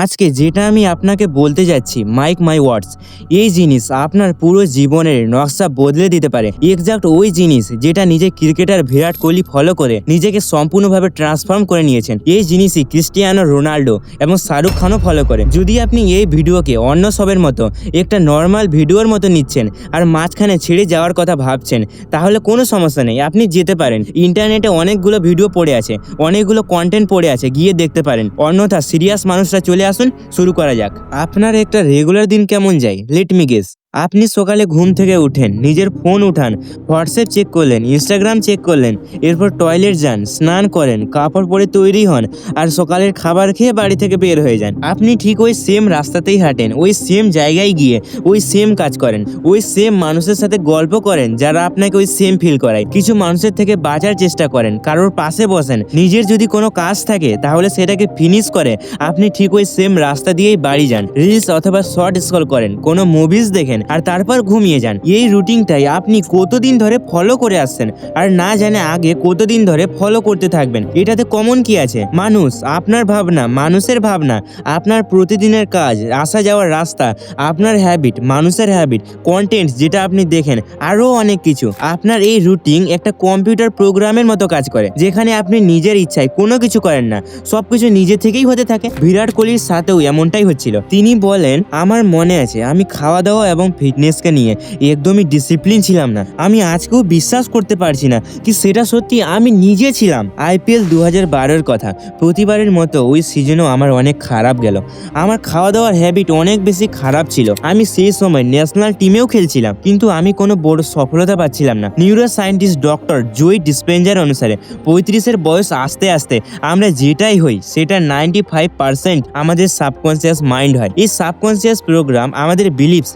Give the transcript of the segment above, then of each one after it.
আজকে যেটা আমি আপনাকে বলতে যাচ্ছি মাইক মাই ওয়ার্ডস এই জিনিস আপনার পুরো জীবনের নকশা বদলে দিতে পারে। এক্সাক্ট ওই জিনিস যেটা নিজে ক্রিকেটার বিরাট কোহলি ফলো করে, নিজেকে সম্পূর্ণভাবে ট্রান্সফর্ম করে নিয়েছেন। এই জিনিসই ক্রিস্টিয়ানো রোনাল্ডো এবং শাহরুখ খানও ফলো করে। যদি আপনি এই ভিডিওকে অন্য সবের মতো, একটা নর্মাল ভিডিওর মতো নিচ্ছেন আর মাঝখানে ছেড়ে যাওয়ার কথা ভাবছেন, তাহলে কোনো সমস্যা নেই, আপনি যেতে পারেন। ইন্টারনেটে অনেকগুলো ভিডিও পড়ে আছে, অনেকগুলো কন্টেন্ট পড়ে আছে, গিয়ে দেখতে পারেন। অন্যথা সিরিয়াস মানুষরা চলে আসুন শুরু করা যাক। আপনার একটা রেগুলার দিন কেমন যায়? লেট মি গেস আপনি সকালে ঘুম থেকে উঠেন, নিজের ফোন উঠান, হোয়াটসঅ্যাপ চেক করলেন, ইনস্টাগ্রাম চেক করলেন, এরপর টয়লেট যান, স্নান করেন, কাপড় পরে তৈরি হন আর সকালের খাবার খেয়ে বাড়ি থেকে বের হয়ে যান। আপনি ঠিক ওই সেম রাস্তাতেই হাঁটেন, ওই সেম জায়গায় গিয়ে, ওই সেম কাজ করেন, ওই সেম মানুষের সাথে গল্প করেন যারা আপনাকে ওই সেম ফিল করায়। কিছু মানুষের থেকে বাঁচার চেষ্টা করেন, কারোর পাশে বসেন, নিজের যদি কোনো কাজ থাকে তাহলে সেটাকে ফিনিশ করে, আপনি ঠিক ওই সেম রাস্তা দিয়েই বাড়ি যান রিলস অথবা শর্ট স্কল করেন, কোনো মুভিজ দেখেন আর তারপর ঘুমিয়ে যান। এই রুটিনটাই আপনি কতদিন ধরে ফলো করে আসছেন আর না জানে আগে কতদিন ধরে ফলো করতে থাকবেন। এটাতে কমন কি আছে? মানুষ, আপনার ভাবনা, মানুষের ভাবনা, আপনার প্রতিদিনের কাজ, আসা যাওয়ার রাস্তা, আপনার হ্যাবিট মানুষের হ্যাবিট কন্টেন্ট যেটা আপনি দেখেন, আরও অনেক কিছু। আপনার এই রুটিন একটা কম্পিউটার প্রোগ্রামের মতো কাজ করে, যেখানে আপনি নিজের ইচ্ছায় কোনো কিছু করেন না। সবকিছু নিজে থেকেই হতে থাকে। বিরাট কোহলির সাথেও এমনটাই হচ্ছিল। তিনি বলেন, আমার মনে আছে, আমি খাওয়া দাওয়া এবং ফিটনেসকে নিয়ে। একদমই ডিসিপ্লিন ছিলাম না। আমি আজকেও বিশ্বাস করতে পারছি না কি সেটা সত্যি আমি নিজে ছিলাম। আইপিএল দু হাজার বারোর কথা। প্রতিবারের মতো ওই সিজনও আমার অনেক খারাপ গেল। আমার খাওয়া দাওয়ার হ্যাবিট অনেক বেশি খারাপ ছিল। আমি সেই সময় ন্যাশনাল টিমেও খেলছিলাম। কিন্তু আমি কোনো বড় সফলতা পাচ্ছিলাম না। Neuro scientist doctor Joe Dispenza অনুসারে পঁয়ত্রিশের বয়স আসতে আসতে আমরা যেটাই হই, সেটা নাইনটি ফাইভ পার্সেন্ট আমাদের সাবকনসিয়াস মাইন্ড হয়। এই সাবকনসিয়াস প্রোগ্রাম আমাদের beliefs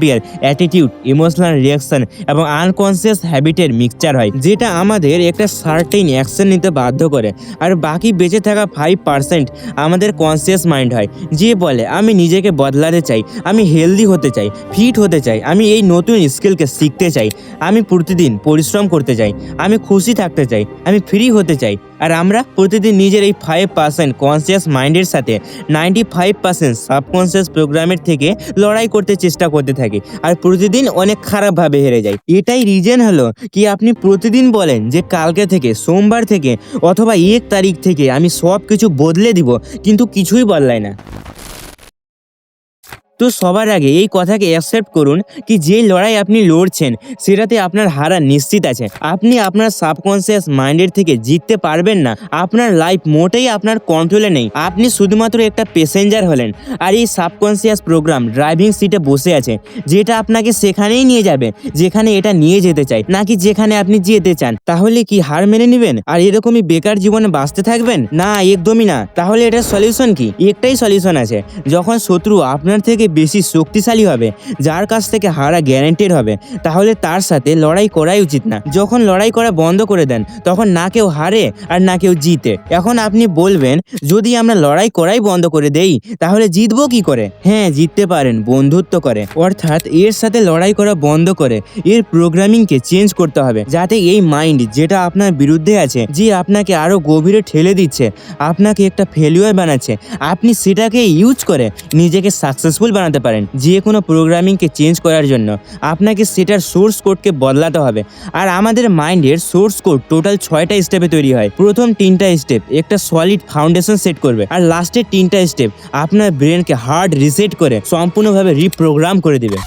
behaviour attitude emotional reaction এবং আনকনসিয়াস হ্যাবিটের মিক্সচার হয়, যেটা আমাদের একটা সার্টেন অ্যাকশন নিতে বাধ্য করে। আর বাকি বেঁচে থাকা ফাইভ পার্সেন্ট আমাদের কনসিয়াস মাইন্ড হয়, যে বলে, আমি নিজেকে বদলাতে চাই, আমি হেলদি হতে চাই ফিট হতে চাই, আমি এই নতুন স্কিলকে শিখতে চাই, আমি প্রতিদিন পরিশ্রম করতে চাই, আমি খুশি থাকতে চাই, আমি ফ্রি হতে চাই। আর আমরা প্রতিদিন নিজের এই ফাইভ পার্সেন্ট কনসিয়াস মাইন্ডের সাথে নাইনটি ফাইভ পার্সেন্ট সাবকনসিয়াস প্রোগ্রামের থেকে লড়াই করতে চেষ্টা করতে থাকি। আর প্রতিদিন অনেক খারাপভাবে হেরে যাই। এটাই রিজন হলো কি আপনি প্রতিদিন বলেন যে কালকে থেকে, সোমবার থেকে অথবা এক তারিখ থেকে আমি সব কিছু বদলে দিব, কিন্তু কিছুই বদলায় না। তো সবার আগে এই কথাকে অ্যাকসেপ্ট করুন কি যে লড়াই আপনি লড়ছেন, সেটাতে আপনার হারা নিশ্চিত আছে। আপনি আপনার সাবকনসিয়াস মাইন্ডের থেকে জিততে পারবেন না। আপনার লাইফ মোটেই আপনার কন্ট্রোলে নেই। আপনি শুধুমাত্র একটা প্যাসেঞ্জার হলেন। আর এই সাবকনসিয়াস প্রোগ্রাম ড্রাইভিং সিটে বসে আছে, যেটা আপনাকে সেখানেই নিয়ে যাবে, যেখানে এটা নিয়ে যেতে চাই নাকি যেখানে আপনি যেতে চান। তাহলে কি হার মেনে নেবেন? আর এরকমই বেকার জীবনে বাঁচতে থাকবেন? না, একদমই না। তাহলে এটার সলিউশন কি? একটাই সলিউশন আছে। যখন শত্রু আপনার থেকে বেশি শক্তিশালী হবে, যার কাছ থেকে হারা গ্যারান্টেড হবে। তাহলে তার সাথে লড়াই করাই উচিত না। যখন লড়াই করা বন্ধ করে দেন, তখন না কেউ হারে আর না কেউ জিতে। এখন আপনি বলবেন, যদি আমরা লড়াই করাই বন্ধ করে দেই, তাহলে জিতবো কি করে? হ্যাঁ জিততে পারেন, বন্ধুত্ব করে। অর্থাৎ এর সাথে লড়াই করা বন্ধ করে, এর প্রোগ্রামিংকে চেঞ্জ করতে হবে। যাতে এই মাইন্ড যেটা আপনার বিরুদ্ধে আছে, যে আপনাকে আরও গভীরে ঠেলে দিচ্ছে, আপনাকে একটা ফেলিওর বানাচ্ছে, আপনি সেটাকে ইউজ করে নিজেকে সাকসেসফুল বানাতে পারেন। যে কোনো প্রোগ্রামিংকে চেঞ্জ করার জন্য আপনাকে সেটার সোর্স কোডকে বদলাতে হবে। আর আমাদের মাইন্ডের সোর্স কোড টোটাল ছয়টা স্টেপে তৈরি হয়। প্রথম তিনটা স্টেপ একটা সলিড ফাউন্ডেশন সেট করবে। আর লাস্টের তিনটা স্টেপ আপনার ব্রেনকে হার্ড রিসেট করে সম্পূর্ণভাবে রিপ্রোগ্রাম করে দিবে।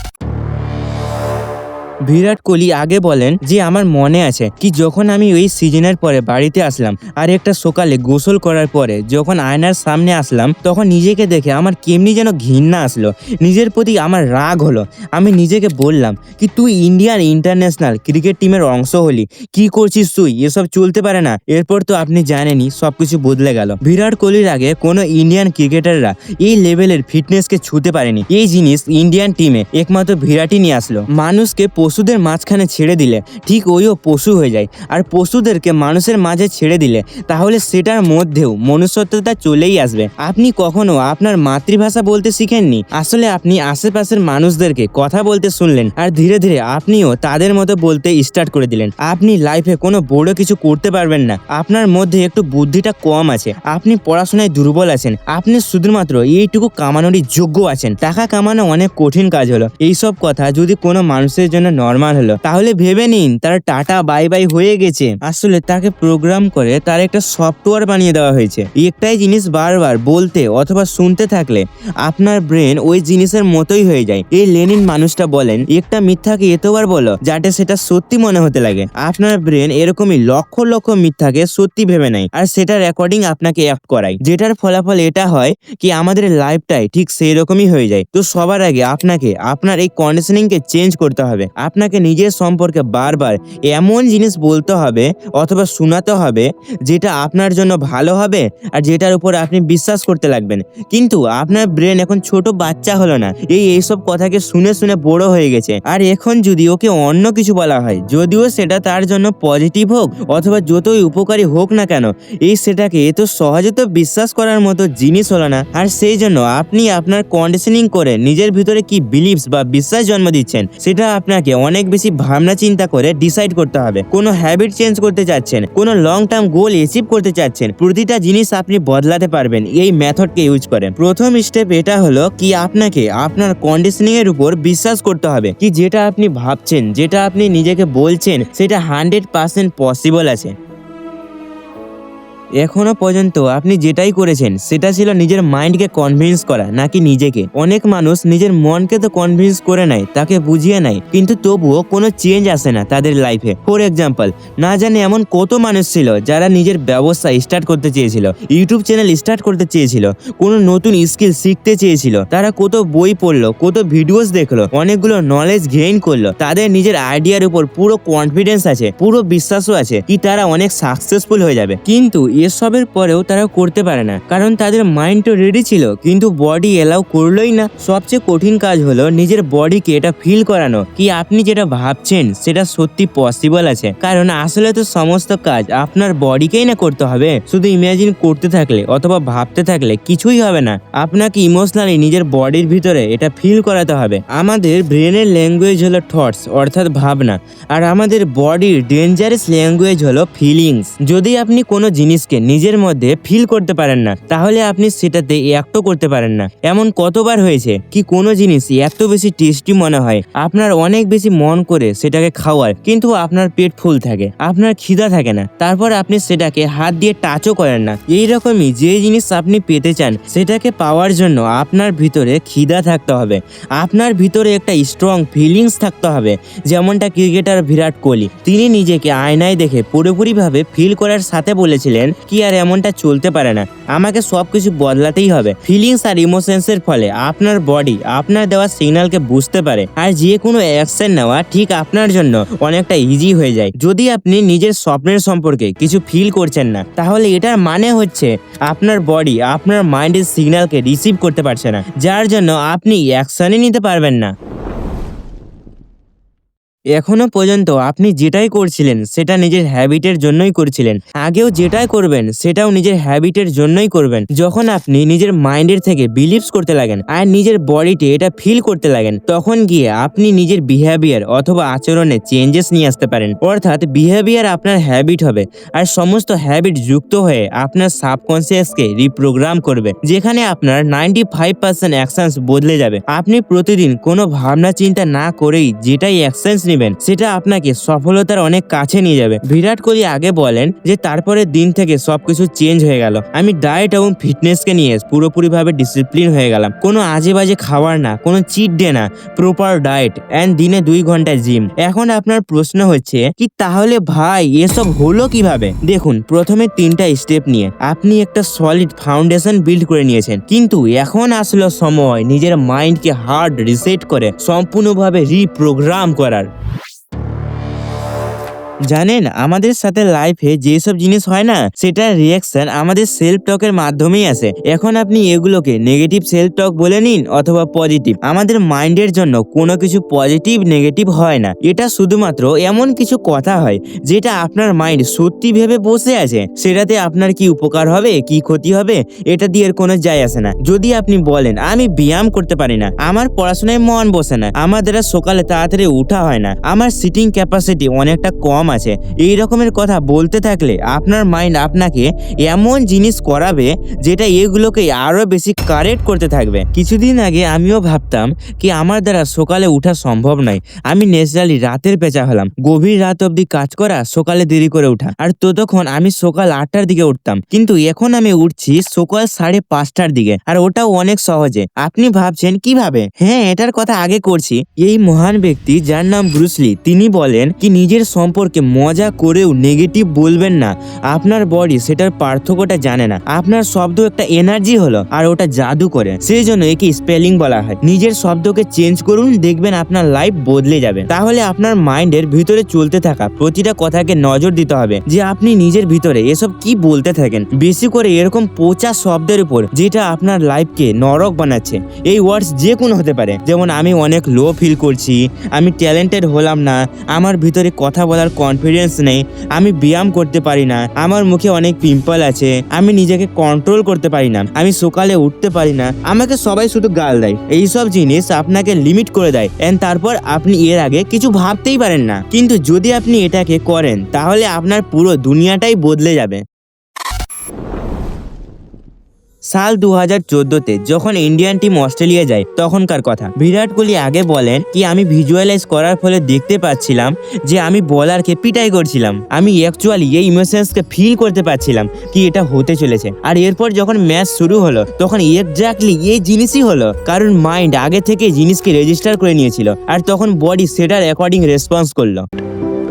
বিরাট কোহলি আগে বলেন যে, আমার মনে আছে কি, যখন আমি ওই সিজনের পরে বাড়িতে আসলাম আর একটা সকালে গোসল করার পরে যখন আয়নার সামনে আসলাম, তখন নিজেকে দেখে আমার কেমনি যেন ঘৃণা আসলো। নিজের প্রতি আমার রাগ হলো। আমি নিজেকে বললাম কি, তুই ইন্ডিয়ান ইন্টারন্যাশনাল ক্রিকেট টিমের অংশ হলি। কি করছিস তুই? এসব চলতে পারে না। এরপর তো আপনি জানেনই সবকিছু বদলে গেল বিরাট কোহলির আগে কোনো ইন্ডিয়ান ক্রিকেটাররা এই লেভেলের ফিটনেসকে ছুতে পারেনি। এই জিনিস ইন্ডিয়ান টিমে একমাত্র বিরাটই নিয়ে আসলো। মানুষকে পশুদের মাঝখানে ছেড়ে দিলে ঠিক ওইও পশু হয়ে যায়। আর পশুদেরকে মানুষের মাঝে ছেড়ে দিলে তাহলে সেটার মধ্যেও মনুষ্যত্বতা চলেই আসবে। আপনি কখনো আপনার মাতৃভাষা বলতে শিখেননি? আসলে আপনি আশেপাশের মানুষদেরকে কথা বলতে শুনলেন আর ধীরে ধীরে আপনিও তাদের মতো বলতে স্টার্ট করে দিলেন। আপনি লাইফে কোনো বড় কিছু করতে পারবেন না। আপনার মধ্যে একটু বুদ্ধিটা কম আছে। আপনি পড়াশোনায় দুর্বল আছেন। আপনি শুধুমাত্র এইটুকু কামানোরই যোগ্য আছেন। টাকা কামানো অনেক কঠিন কাজ হলো। এইসব কথা যদি কোনো মানুষের জন্য নর্মাল হলো। তাহলে ভেবে নিন, তার টাটা বাই বাই হয়ে গেছে। আসলে তাকে প্রোগ্রাম করে তার একটা সফটওয়্যার বানিয়ে দেওয়া হয়েছে। একটাই জিনিস বারবার বলতে অথবা শুনতে থাকলে আপনার ব্রেন ওই জিনিসের মতোই হয়ে যায়। এই লেনিন মানুষটা বলেন, একটা মিথ্যাকে এতবার বলো যাতে সেটা সত্যি মনে হতে লাগে। আপনার ব্রেন এরকমই লক্ষ লক্ষ মিথ্যাকে সত্যি ভেবে নেয় আর সেটার রেকর্ডিং আপনাকে অ্যাক্ট করায়। যেটার ফলাফল এটা হয় কি আমাদের লাইফটাই ঠিক সেই রকমই হয়ে যায়। তো সবার আগে আপনাকে, আপনার এই কন্ডিশনিংকে চেঞ্জ করতে হবে। আপনাকে নিজের সম্পর্কে বারবার এমন জিনিস বলতে হবে অথবা শোনাতে হবে যেটা আপনার জন্য ভালো হবে আর যেটার উপর আপনি বিশ্বাস করতে লাগবেন। কিন্তু আপনার ব্রেন এখন ছোট বাচ্চা হলো না। এই এইসব কথাকে শুনে শুনে বড় হয়ে গেছে। আর এখন যদি ওকে অন্য কিছু বলা হয়, যদিও সেটা তার জন্য পজিটিভ হোক অথবা যতই উপকারী হোক না কেন, এই সেটাকে এত সহজে তো বিশ্বাস করার মতো জিনিস হলো না। আর সেই জন্য আপনি আপনার কন্ডিশনিং করে নিজের ভিতরে কি বিলিভস বা বিশ্বাস জন্ম দিচ্ছেন, সেটা আপনাকে অনেক বেশি ভাবনা চিন্তা করে ডিসাইড করতে হবে। কোনো হ্যাবিট চেঞ্জ করতে চাচ্ছেন, কোনো লং টার্ম গোল অ্যাচিভ করতে চাচ্ছেন, প্রতিটা জিনিস আপনি বদলাতে পারবেন, এই মেথডকে ইউজ করেন। প্রথম স্টেপ এটা হলো কি আপনাকে আপনার কন্ডিশনিং এর উপর বিশ্বাস করতে হবে কি যেটা আপনি ভাবছেন, যেটা আপনি নিজেকে বলছেন, সেটা হান্ড্রেড পার্সেন্ট পসিবল আছে। এখনও পর্যন্ত আপনি যেটাই করেছেন, সেটা ছিল নিজের মাইন্ডকে কনভিন্স করা, নাকি নিজেকে? অনেক মানুষ নিজের মনকে তো কনভিন্স করে নেয়, তাকে বুঝিয়ে নেয়, কিন্তু তবুও কোনো চেঞ্জ আসে না তাদের লাইফে ফর এক্সাম্পল না জানে এমন কত মানুষ ছিল যারা নিজের ব্যবসা স্টার্ট করতে চেয়েছিল ইউটিউব চ্যানেল স্টার্ট করতে চেয়েছিল, কোনো নতুন স্কিল শিখতে চেয়েছিল। তারা কত বই পড়ল, কত ভিডিওস দেখল, অনেকগুলো নলেজ গেইন করল। তাদের নিজের আইডিয়ার উপর পুরো কনফিডেন্স আছে, পুরো বিশ্বাসও আছে কি তারা অনেক সাকসেসফুল হয়ে যাবে। কিন্তু এসবের পরেও তারা করতে পারে না। কারণ তাদের মাইন্ড তো রেডি ছিল, কিন্তু বডি এলাও করলোই না। সবচেয়ে কঠিন কাজ হলো নিজের বডিকে এটা ফিল করানো। কি আপনি যেটা ভাবছেন, সেটা সত্যি পসিবল আছে। কারণ আসলে তো সমস্ত কাজ আপনার বডিকেই না করতে হবে। শুধু ইমাজিন করতে থাকলে অথবা ভাবতে থাকলে কিছুই হবে না। আপনাকে ইমোশনালি নিজের বডির ভিতরে এটা ফিল করাতে হবে। আমাদের ব্রেনের ল্যাঙ্গুয়েজ হলো থটস অর্থাৎ ভাবনা। আর আমাদের বডির ডেঞ্জারাস ল্যাঙ্গুয়েজ হলো ফিলিংস যদি আপনি কোনো জিনিসকে নিজের মধ্যে ফিল করতে পারেন না, তাহলে আপনি সেটাতে অ্যাক্টও করতে পারেন না। এমন কতবার হয়েছে কি কোনো জিনিস এত বেশি টেস্টি মনে হয়, আপনার অনেক বেশি মন করে সেটাকে খাওয়ার, কিন্তু আপনার পেট ফুল থাকে, আপনার খিদা থাকে না। তারপর আপনি সেটাকে হাত দিয়ে টাচও করেন না। এই রকমই যে জিনিস আপনি পেতে চান, সেটাকে পাওয়ার জন্য আপনার ভিতরে খিদা থাকতে হবে। আপনার ভিতরে একটা স্ট্রং ফিলিংস থাকতে হবে, যেমনটা ক্রিকেটার বিরাট কোহলি। তিনি নিজেকে আয়নায় দেখে পুরোপুরিভাবে ফিল করার সাথে বলেছিলেন কি আর এমনটা চলতে পারে না? আমাকে সব কিছু বদলাতেই হবে। ফিলিংস আর ইমোশনস এর ফলে আপনার বডি আপনার দেওয়া সিগন্যালকে বুঝতে পারে। আর যে কোনো অ্যাকশন নেওয়া ঠিক আপনার জন্য অনেকটা ইজি হয়ে যায়। যদি আপনি নিজের স্বপ্নের সম্পর্কে কিছু ফিল করছেন না, তাহলে এটার মানে হচ্ছে আপনার বডি আপনার মাইন্ডের সিগন্যালকে রিসিভ করতে পারছে না। যার জন্য আপনি অ্যাকশনই নিতে পারবেন না। এখনও পর্যন্ত আপনি যেটাই করছিলেন, সেটা নিজের হ্যাবিটের জন্যই করছিলেন। আগেও যেটাই করবেন, সেটাও নিজের হ্যাবিটের জন্যই করবেন। যখন আপনি নিজের মাইন্ডের থেকে বিলিভস করতে লাগেন আর নিজের বডিতে এটা ফিল করতে লাগেন, তখন গিয়ে আপনি নিজের বিহেভিয়ার অথবা আচরণে চেঞ্জেস নিয়ে আসতে পারেন। অর্থাৎ বিহেভিয়ার আপনার হ্যাবিট হবে আর সমস্ত হ্যাবিট যুক্ত হয়ে আপনার সাবকনসিয়াসকে রিপ্রোগ্রাম করবে, যেখানে আপনার নাইনটি ফাইভ পার্সেন্ট অ্যাকশনস বদলে যাবে। আপনি প্রতিদিন কোনো ভাবনা চিন্তা না করেই যেটাই অ্যাকশনস নেবেন, সেটা আপনাকে সফলতার অনেক কাছে নিয়ে যাবে। বিরাট কোহলি আগে বলেন যে তারপরের দিন থেকে সবকিছু চেঞ্জ হয়ে গেল। আমি ডায়েট এবং ফিটনেসকে নিয়ে পুরোপুরিভাবে ডিসিপ্লিন হয়ে গেলাম। কোনো আজে বাজে খাবার না, কোনো চিট ডে না প্রপার ডায়েট অ্যান্ড দিনে দুই ঘণ্টা জিম এখন আপনার প্রশ্ন হচ্ছে, কি তাহলে ভাই, এসব হলো কীভাবে? দেখুন, প্রথমে তিনটা স্টেপ নিয়ে। আপনি একটা সলিড ফাউন্ডেশন বিল্ড করে নিয়েছেন। কিন্তু এখন আসলো সময় নিজের মাইন্ডকে হার্ড রিসেট করে, সম্পূর্ণভাবে রিপ্রোগ্রাম করার। জানেন, আমাদের সাথে লাইফে যেসব জিনিস হয় না সেটার রিয়াকশন আমাদের সেলফ টকের মাধ্যমেই আসে। এখন আপনি এগুলোকে নেগেটিভ সেলফ টক বলে নিন অথবা পজিটিভ আমাদের মাইন্ডের জন্য কোনো কিছু পজিটিভ নেগেটিভ হয় না। এটা শুধুমাত্র এমন কিছু কথা হয়, যেটা আপনার মাইন্ড সত্যি ভেবে বসে আছে। সেটাতে আপনার কি উপকার হবে, কি ক্ষতি হবে, এটা দিয়ে কোনো যায় আসে না। যদি আপনি বলেন, আমি ব্যায়াম করতে পারি না, আমার পড়াশোনায় মন বসে না, আমার দ্বারা সকালে তাড়াতাড়ি উঠা হয় না, আমার সিটিং ক্যাপাসিটি অনেকটা কম আছে। এই রকমের কথা বলতে থাকলে আপনার মাইন্ড আপনাকে এমন জিনিস করাবে যেটা এগুলোকে আরও বেশি কারেক্ট করতে থাকবে। কিছুদিন আগে আমিও ভাবতাম কি আমার দ্বারা সকালে উঠা সম্ভব নয়। আমি ন্যাচারালি রাতের পেঁচা হলাম। গভীর রাত অবধি কাজ করা, সকালে দেরি করে ওঠা আর ততক্ষণ আমি সকাল আটটার দিকে উঠতাম। কিন্তু এখন আমি উঠছি সকাল সাড়ে পাঁচটার দিকে আর ওটাও অনেক সহজে। আপনি ভাবছেন কীভাবে? হ্যাঁ এটার কথা আগে করছি। এই মহান ব্যক্তি যার নাম ব্রুসলি তিনি বলেন কি নিজের সম্পর্কে মজা করেও নেগেটিভ বলবেন না। আপনার বডি সেটার পার্থক্যটা জানে না। আপনার শব্দ একটা এনার্জি হলো, আর ওটা জাদু করে। সেই জন্য একে স্পেলিং বলা হয়। নিজের শব্দকে চেঞ্জ করুন, দেখবেন আপনার লাইফ বদলে যাবে। তাহলে আপনার মাইন্ডের ভিতরে চলতে থাকা প্রতিটা কথাকে নজর দিতে হবে যে আপনি নিজের ভিতরে এসব কি বলতে থাকেন। বেশি করে এরকম পচা শব্দের উপর যেটা আপনার লাইফকে নরক বানাচ্ছে। এই ওয়ার্ডস যে কোনো হতে পারে। যেমন, আমি অনেক লো ফিল করছি, আমি ট্যালেন্টেড হলাম না, আমার ভিতরে কথা বলার কনফিডেন্স নেই, আমি ব্যায়াম করতে পারি না, আমার মুখে অনেক পিম্পল আছে, আমি নিজেকে কন্ট্রোল করতে পারি না, আমি সকালে উঠতে পারি না, আমাকে সবাই শুধু গাল দেয়, এইসব জিনিস আপনাকে লিমিট করে দেয় এন্ড তারপর আপনি এর আগে কিছু ভাবতেই পারেন না, কিন্তু যদি আপনি এটাকে করেন, তাহলে আপনার পুরো দুনিয়াটাই বদলে যাবে। সাল দু হাজার চোদ্দতে যখন ইন্ডিয়ান টিম অস্ট্রেলিয়া যায়, তখনকার কথা। বিরাট কোহলি আগে বলেন কি, আমি ভিজুয়ালাইজ করার ফলে দেখতে পাচ্ছিলাম যে আমি বলারকে পিটাই করছিলাম। আমি অ্যাকচুয়ালি এই ইমোশনসকে ফিল করতে পারছিলাম কি এটা হতে চলেছে। আর এরপর যখন ম্যাচ শুরু হলো, তখন এক্স্যাক্টলি এই জিনিসই হলো। কারণ মাইন্ড আগে থেকে জিনিসকে রেজিস্টার করে নিয়েছিল। আর তখন বডি সেটার অ্যাকর্ডিং রেসপন্স করল।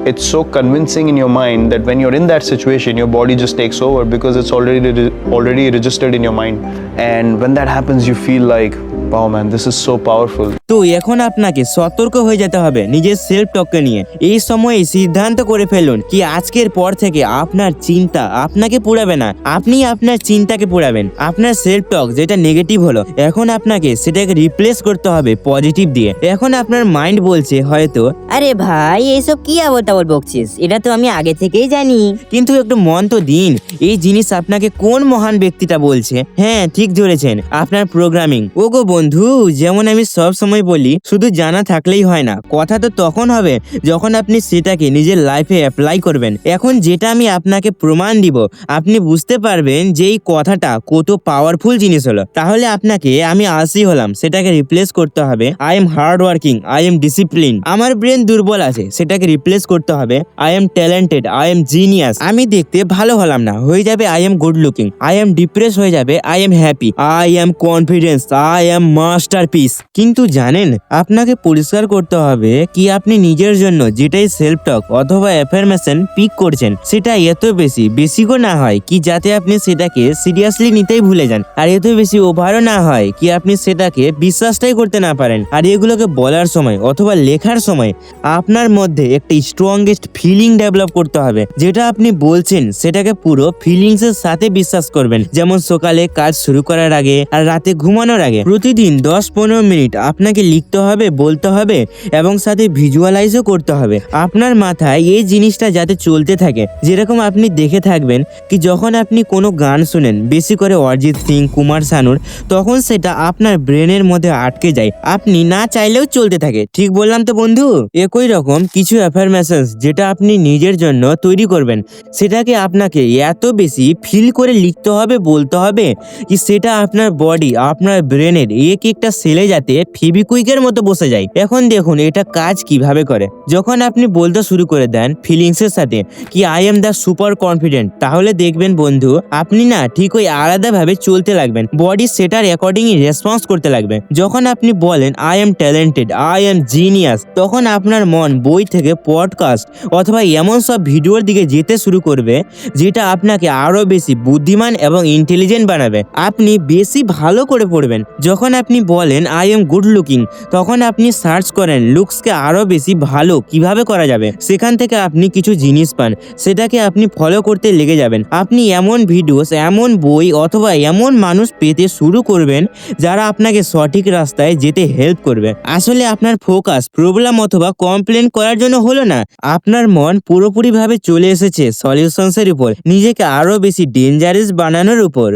It's so convincing in your mind that when you're in that situation your body just takes over because it's already re- already registered in your mind. And when that happens you feel like wow man this is so powerful তো এখন আপনাকে সতর্ক হয়ে যেতে হবে নিজের self টককে নিয়ে। এই সময়ে সিদ্ধান্ত করে ফেলুন কি আজকের পর থেকে আপনার চিন্তা আপনাকে পুড়াবে না। আপনি আপনার চিন্তাকে পুড়াবেন। আপনার সেলফ টক যেটা নেগেটিভ হলো, এখন আপনাকে সেটাকে রিপ্লেস করতে হবে পজিটিভ দিয়ে। এখন আপনার মাইন্ড বলছে হয়তো, আরে ভাই এইসব কি আবল তাবল বকছিস? এটা তো আমি আগে থেকেই জানি। কিন্তু একটু মন তো দিন, এই জিনিস আপনাকে কোন মহান ব্যক্তিটা বলছে? হ্যাঁ ঠিক ধরেছেন, আপনার প্রোগ্রামিং ওগো বন্ধু, যেমন আমি সব সময় বলি, শুধু জানা থাকলেই হয় না। কথা তো তখন হবে যখন আপনি সেটাকে নিজের লাইফে অ্যাপ্লাই করবেন। এখন যেটা আমি আপনাকে প্রমাণ দিব, আপনি বুঝতে পারবেন যে এই কথাটা কত পাওয়ারফুল জিনিস হলো। তাহলে আপনাকে আমি আসি হলাম, সেটাকে রিপ্লেস করতে হবে। I am hard working I am discipline আমার ব্রেন দুর্বল আছে, সেটাকে রিপ্লেস করতে হবে। I am talented I am genius আমি দেখতে ভালো হলাম না, হয়ে যাবে I am good looking I am depress হয়ে যাবে I am happy I am confidence I am masterpiece কিন্তু জানেন? আপনাকে পরিষ্কার করতে হবে কি আপনি নিজের জন্য যেটাই সেলফ টক অথবা অ্যাফার্মেশন পিক করছেন, সেটা এত বেশি বেশিও না হয় কি যাতে আপনি সেটাকে সিরিয়াসলি নিতেই ভুলে যান। আর এত বেশি ওভারও না হয় কি আপনি সেটাকে বিশ্বাসটাই করতে না পারেন। আর এগুলোকে বলার সময় অথবা লেখার সময় আপনার মধ্যে একটা স্ট্রংগেস্ট ফিলিং ডেভেলপ করতে হবে। যেটা আপনি বলছেন, সেটাকে পুরো ফিলিংস এর সাথে বিশ্বাস করবেন। যেমন সকালে কাজ শুরু করার আগে আর রাতে ঘুমানোর আগে। প্রতিদিন দশ পনেরো মিনিট আপনাকে লিখতে হবে, বলতে হবে এবং সাথে ভিজুয়ালাইজও করতে হবে। আপনার মাথায় এই জিনিসটা যাতে চলতে থাকে। যেরকম আপনি দেখে থাকবেন কি যখন আপনি কোনো গান শুনেন, বেশি করে অরিজিৎ সিং, কুমার শানুর, তখন সেটা আপনার ব্রেনের মধ্যে আটকে যায়। আপনি না চাইলেও চলতে থাকে। ঠিক বললাম তো বন্ধু? একই রকম কিছু অ্যাফার্মেশনস যেটা আপনি নিজের জন্য তৈরি করবেন। সেটাকে আপনাকে এত বেশি ফিল করে লিখতে হবে, বলতে হবে কি সেটা আপনার বডি আপনার ব্রেনের এক একটা সেলে যাতে ফেবিকুইকের মতো বসে যায় এখন দেখুন, এটা কাজ কীভাবে করে? যখন আপনি বলতে শুরু করে দেন ফিলিংসের সাথে কি I am the super confident তাহলে দেখবেন বন্ধু, আপনি না ঠিক ওই আলাদাভাবে চলতে লাগবেন। বডি সেটার অ্যাকর্ডিংই রেসপন্স করতে লাগবে। যখন আপনি বলেন I am talented I am genius তখন আপনার মন বই থেকে পডকাস্ট অথবা এমন সব ভিডিওর দিকে যেতে শুরু করবে, যেটা আপনাকে আরও বেশি বুদ্ধিমান এবং ইন্টেলিজেন্ট বানাবে। আপনি বেশি ভালো করে পড়বেন। যখন আপনি বলেন I am good looking looking তখন আপনি সার্চ করেন লুকসকে আরও বেশি ভালো কীভাবে করা যাবে। সেখান থেকে আপনি কিছু জিনিস পান, সেটাকে আপনি ফলো করতে লেগে যাবেন। আপনি এমন ভিডিওস এমন বই অথবা এমন মানুষ পেতে শুরু করবেন, যারা আপনাকে সঠিক রাস্তায় যেতে হেল্প করবে। আসলে আপনার ফোকাস প্রবলেম অথবা কমপ্লেন করার জন্য হলো না। আপনার মন পুরোপুরিভাবে চলে এসেছে সলিউশনসের উপর, নিজেকে আরও বেশি ডেঞ্জারাস বানানোর উপর।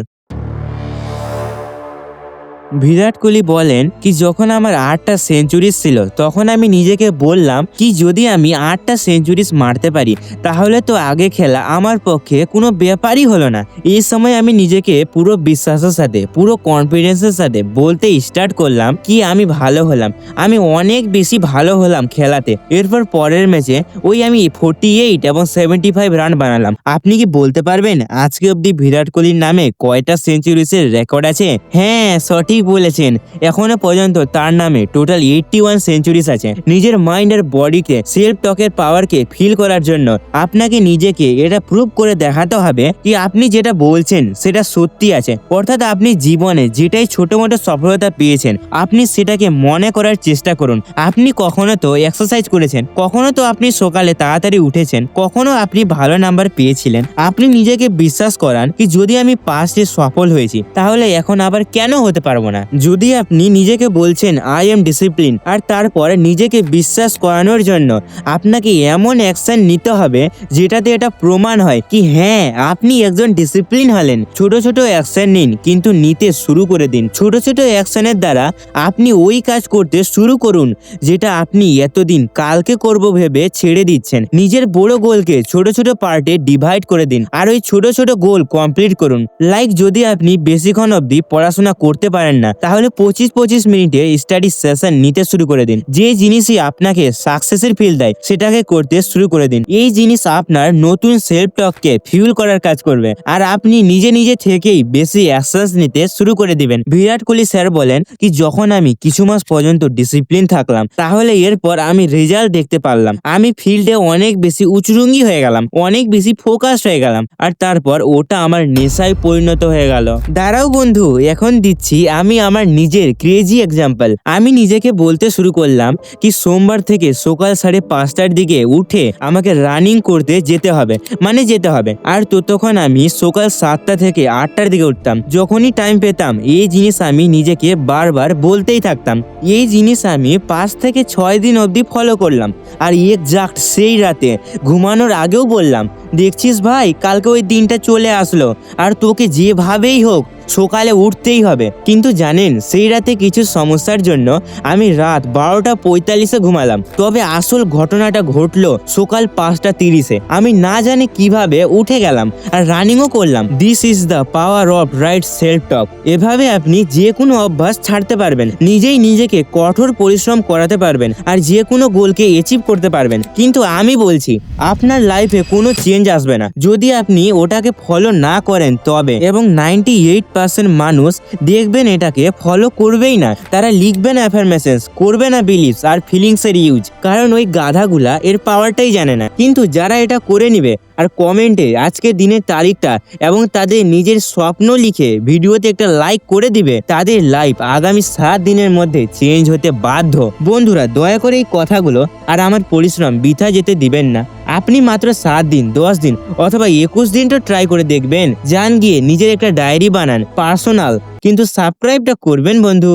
বিরাট কোহলি বলেন কি, যখন আমার আটটা সেঞ্চুরিজ ছিল, তখন আমি নিজেকে বললাম কি, যদি আমি আটটা সেঞ্চুরিজ মারতে পারি, তাহলে তো আগে খেলা আমার পক্ষে কোনো ব্যাপারই হলো না। এই সময় আমি নিজেকে পুরো বিশ্বাসের সাথে, পুরো কনফিডেন্সের সাথে বলতে স্টার্ট করলাম কি, আমি ভালো হলাম। আমি অনেক বেশি ভালো হলাম খেলাতে। এরপর পরের ম্যাচে ওই আমি ফোর্টি এইট এবং সেভেন্টি ফাইভ রান বানালাম। আপনি কি বলতে পারবেন, আজকে অবধি বিরাট কোহলির নামে কয়টা সেঞ্চুরিজের রেকর্ড আছে? হ্যাঁ সঠিক বলেছেন, এখনও পর্যন্ত তার নামে টোটাল এইটটি ওয়ান সেঞ্চুরিজ আছে। নিজের মাইন্ড আর বডিকে সেলফ টকের পাওয়ারকে ফিল করার জন্য আপনাকে নিজেকে এটা প্রুভ করে দেখাতে হবে কি আপনি যেটা বলছেন, সেটা সত্যি আছে। অর্থাৎ আপনি জীবনে যেটাই ছোট মোটো সফলতা পেয়েছেন, আপনি সেটাকে মনে করার চেষ্টা করুন। আপনি কখনো তো এক্সারসাইজ করেছেন, কখনো তো আপনি সকালে তাড়াতাড়ি উঠেছেন, কখনো আপনি ভালো নাম্বার পেয়েছিলেন। আপনি নিজেকে বিশ্বাস করান কি যদি আমি পাস্টে সফল হয়েছি, তাহলে এখন আবার কেন হতে পারব না। যদি আপনি নিজেকে বলছেন আই এম ডিসিপ্লিন আর তারপর নিজেকে বিশ্বাস করানোর জন্য আপনাকে এমন অ্যাকশন নিতে হবে, যেটাতে এটা প্রমাণ হয় কি হ্যাঁ আপনি একজন ডিসিপ্লিন হলেন। ছোট ছোট অ্যাকশন নিন, কিন্তু নিতে শুরু করে দিন। ছোট ছোট অ্যাকশনের দ্বারা আপনি ওই কাজ করতে শুরু করুন, যেটা আপনি এতদিন কালকে করব ভেবে ছেড়ে দিচ্ছেন। নিজের বড় গোলকে ছোট ছোট পার্টে ডিভাইড করে দিন, আর ওই ছোট ছোট গোল কমপ্লিট করুন। লাইক যদি আপনি বেশিক্ষণ অবধি পড়াশোনা করতে পারেন না, তাহলে পঁচিশ পঁচিশ মিনিটে স্টাডি সেশন নিতে শুরু করে দিন। যে জিনিসই আপনাকে সাকসেসের ফিল দেয়, সেটাকে করতে শুরু করে দিন। এই জিনিস আপনার নতুন সেলফ টককে ফিউল করার কাজ করবে। আর আপনি নিজে নিজে থেকেই বেশি অ্যাক্সেস নিতে শুরু করে দিবেন। বিরাট কোহলি স্যার বলেন কি, যখন আমি কিছু মাস পর্যন্ত ডিসিপ্লিন থাকলাম, তাহলে এরপর আমি রেজাল্ট দেখতে পারলাম। আমি ফিল্ডে অনেক বেশি উচরুঙ্গি হয়ে গেলাম, অনেক বেশি ফোকাস হয়ে গেলাম। আর তারপর ওটা আমার নেশায় পরিণত হয়ে গেল। দাঁড়াও বন্ধু, এখন দিচ্ছি আমি আমার নিজের ক্রেজি এক্সাম্পল আমি নিজেকে বলতে শুরু করলাম কি সোমবার থেকে সকাল সাড়ে পাঁচটার দিকে উঠে আমাকে রানিং করতে যেতে হবে মানে যেতে হবে। আর ততক্ষণ আমি সকাল সাতটা থেকে আটটার দিকে উঠতাম। যখনই টাইম পেতাম, এই জিনিস আমি নিজেকে বারবার বলতেই থাকতাম। এই জিনিস আমি পাঁচ থেকে ছয় দিন অবধি ফলো করলাম। আর এক্সাক্ট সেই রাতে ঘুমানোর আগেও বললাম, দেখছিস ভাই, কালকে ওই দিনটা চলে আসলো। আর তোকে যেভাবেই হোক সকালে উঠতেই হবে। কিন্তু জানেন, সেই রাতে কিছু সমস্যার জন্য আমি রাত বারোটা পঁয়তাল্লিশে ঘুমালাম। তবে আসল ঘটনাটা ঘটলো সকাল পাঁচটা তিরিশে। আমি না জানি কীভাবে উঠে গেলাম আর রানিংও করলাম। This is the power of right self talk এভাবে আপনি যে কোনো অভ্যাস ছাড়তে পারবেন। নিজেই নিজেকে কঠোর পরিশ্রম করাতে পারবেন আর যে কোনো গোলকে অ্যাচিভ করতে পারবেন। কিন্তু আমি বলছি, আপনার লাইফে কোনো চেঞ্জ আসবে না। যদি আপনি ওটাকে ফলো না করেন তবে। এবং নাইনটি এইট পার্সেন্ট মানুষ দেখবেন এটাকে ফলো করবেই না। তারা লিখবে না অ্যাফার্মেশনস করবে না বিলিভস আর ফিলিংসের ইউজ কারণ ওই গাধাগুলা এর পাওয়ারটাই জানে না। কিন্তু যারা এটা করে নিবে আর কমেন্টে আজকের দিনের তারিখটা এবং তাদের নিজের স্বপ্ন লিখে ভিডিওতে একটা লাইক করে দিবে। তাদের লাইফ আগামী সাত দিনের মধ্যে চেঞ্জ হতে বাধ্য। বন্ধুরা, দয়া করে এই কথাগুলো আর আমার পরিশ্রম বৃথা যেতে দিবেন না। আপনি মাত্র সাত দিন, দশ দিন অথবা একুশ দিন তো ট্রাই করে দেখবেন। যান গিয়ে নিজের একটা ডায়েরি বানান পার্সোনাল কিন্তু সাবস্ক্রাইবটা করবেন, বন্ধু।